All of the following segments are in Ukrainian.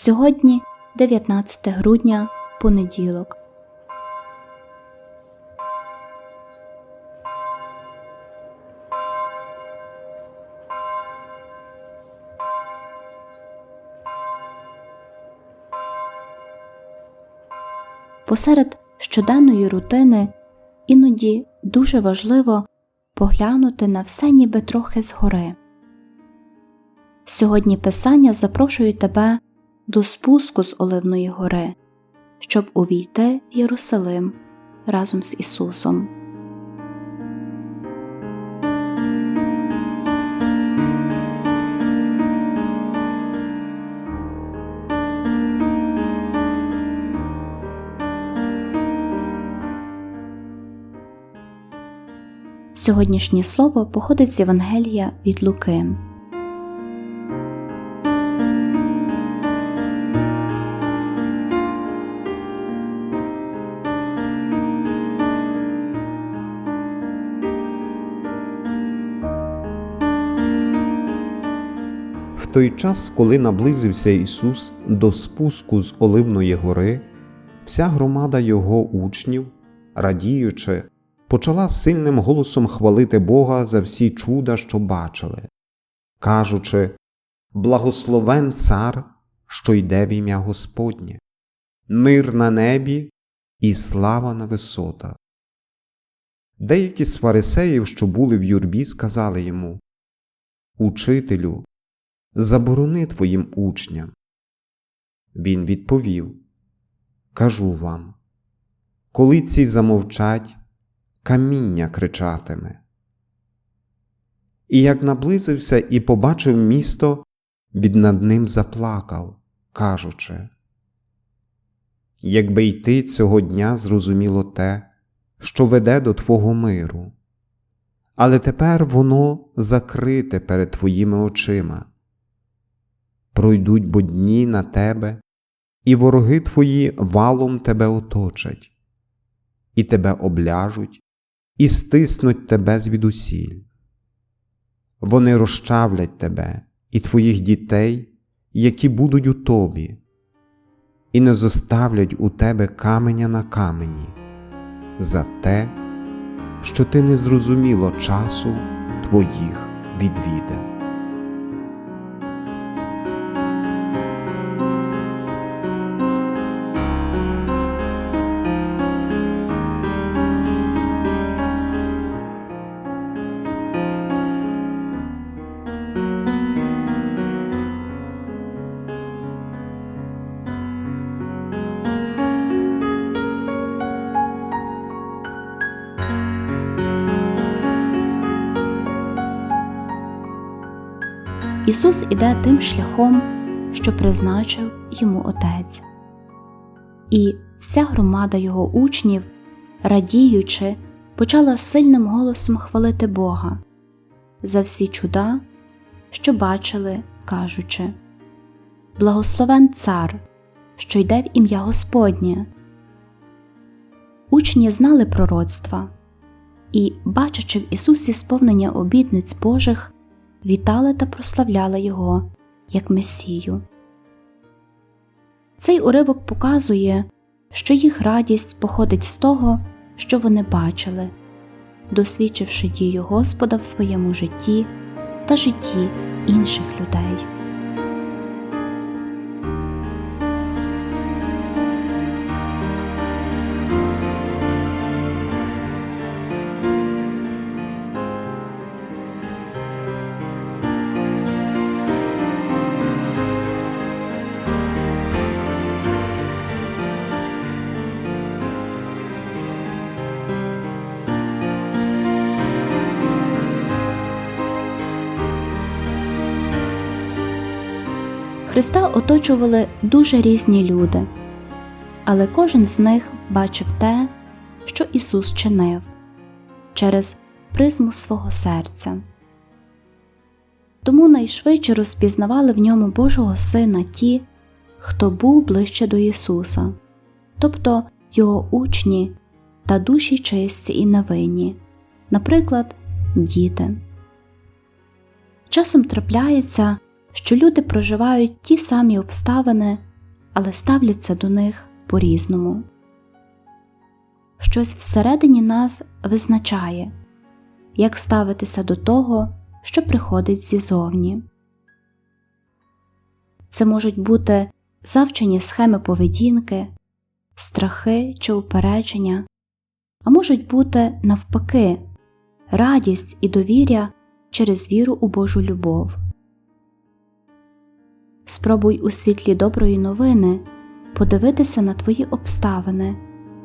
Сьогодні 19 грудня, понеділок. Посеред щоденної рутини іноді дуже важливо поглянути на все ніби трохи згори. Сьогодні Писання запрошує тебе до спуску з Оливної гори, щоб увійти в Єрусалим разом з Ісусом. Сьогоднішнє слово походить з Євангелія від Луки. Той час, коли наблизився Ісус до спуску з Оливної гори, вся громада Його учнів, радіючи, почала сильним голосом хвалити Бога за всі чуда, що бачили, кажучи Благословен цар, що йде в ім'я Господнє, мир на небі і слава на висотах. Деякі з фарисеїв, що були в юрбі, сказали йому Учителю, заборони твоїм учням. Він відповів Кажу вам, коли ці замовчать, каміння кричатиме. І як наблизився і побачив місто, він над ним заплакав, кажучи Якби й ти цього дня зрозуміло те, що веде до твого миру, але тепер воно закрите перед твоїми очима пройдуть бо дні на тебе, і вороги твої валом тебе оточать, і тебе обляжуть, і стиснуть тебе звідусіль. Вони розчавлять тебе і твоїх дітей, які будуть у тобі, і не зоставлять у тебе каменя на камені за те, що ти не зрозуміло часу твоїх відвідин. Ісус іде тим шляхом, що призначив йому Отець. І вся громада його учнів, радіючи, почала сильним голосом хвалити Бога за всі чуда, що бачили, кажучи Благословен цар, що йде в ім'я Господнє. Учні знали пророцтва і, бачачи в Ісусі сповнення обітниць Божих, вітали та прославляли Його як Месію. Цей уривок показує, що їх радість походить з того, що вони бачили, досвідчивши дію Господа в своєму житті та житті інших людей. Христа оточували дуже різні люди, але кожен з них бачив те, що Ісус чинив через призму свого серця. Тому найшвидше розпізнавали в ньому Божого Сина ті, хто був ближче до Ісуса, тобто Його учні та душі чисті і невинні, наприклад, діти. Часом трапляється, що люди проживають ті самі обставини але ставляться до них по різному. Щось всередині нас визначає, як ставитися до того, що приходить зізовні. Це можуть бути завчені схеми поведінки, страхи чи упередження, а можуть бути навпаки радість і довіря через віру у Божу любов. Спробуй у світлі доброї новини подивитися на твої обставини,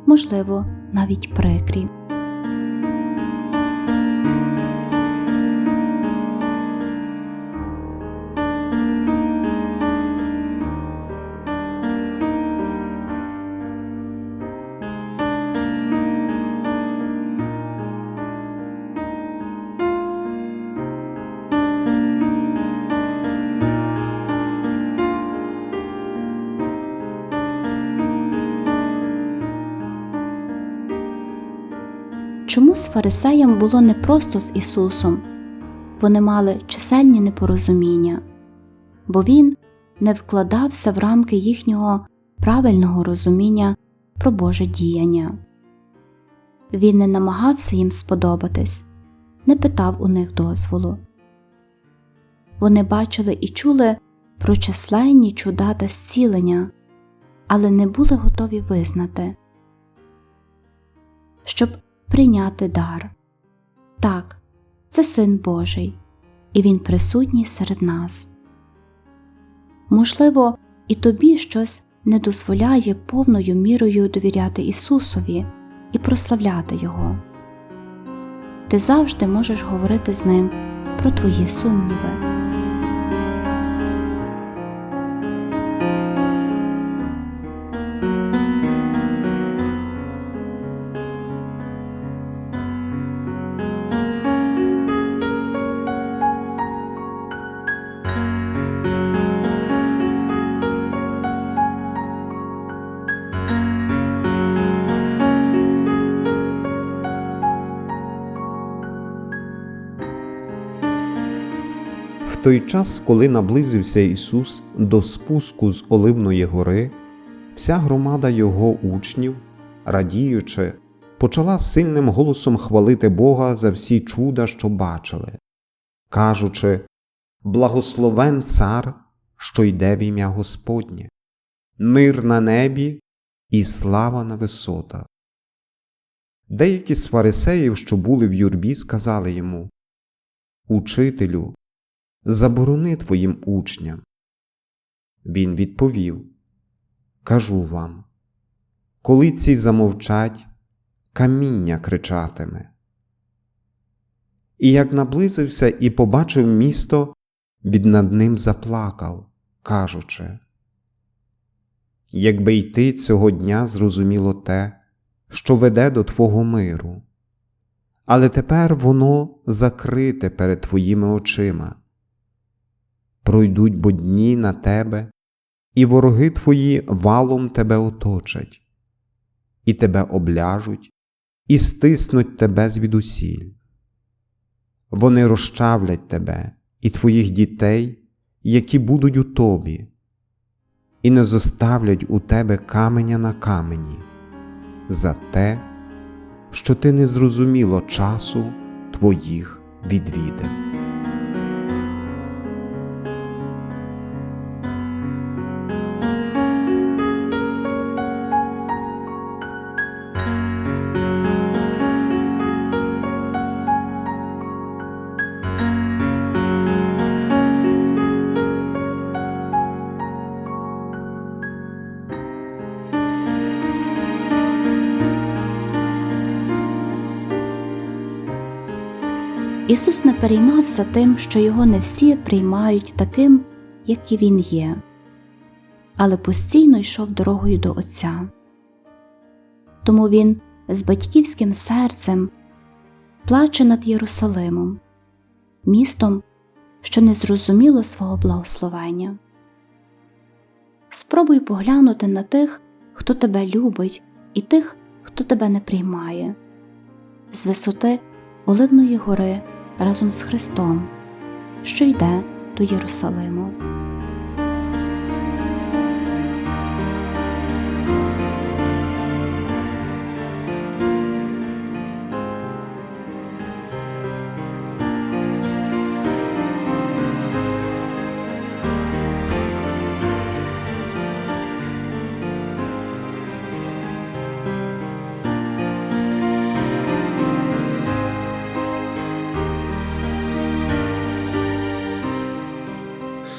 можливо, навіть прикрі. Чому з фарисеям було не просто з Ісусом? Вони мали чисельні непорозуміння, бо Він не вкладався в рамки їхнього правильного розуміння про Боже діяння. Він не намагався їм сподобатись, не питав у них дозволу. Вони бачили і чули про численні чуда та зцілення, але не були готові визнати, щоб прийняти дар. Так, це Син Божий, і Він присутній серед нас. Можливо, і тобі щось не дозволяє повною мірою довіряти Ісусові і прославляти Його. Ти завжди можеш говорити з Ним про твої сумніви. Той час, коли наблизився Ісус до спуску з Оливної гори, вся громада Його учнів, радіючи, почала сильним голосом хвалити Бога за всі чуда, що бачили, кажучи Благословен цар, що йде в ім'я Господнє, мир на небі і слава на висотах. Деякі з фарисеїв, що були в юрбі, сказали йому Учителю, заборони твоїм учням. Він відповів Кажу вам, коли ці замовчать, каміння кричатиме. І як наблизився і побачив місто, від над ним заплакав, кажучи Якби йти цього дня зрозуміло те, що веде до Твого миру, але тепер воно закрите перед Твоїми очима пройдуть бо дні на тебе, і вороги твої валом тебе оточать, і тебе обляжуть, і стиснуть тебе звідусіль. Вони розчавлять тебе і твоїх дітей, які будуть у тобі, і не зоставлять у тебе каменя на камені за те, що ти не зрозуміло часу твоїх відвідин. Ісус не переймався тим, що його не всі приймають таким, як він є, але постійно йшов дорогою до Отця. Тому він з батьківським серцем плаче над Єрусалимом, містом, що не зрозуміло свого благословення. Спробуй поглянути на тих, хто тебе любить, і тих, хто тебе не приймає, з висоти Оливної гори разом з Христом, що йде до Єрусалиму.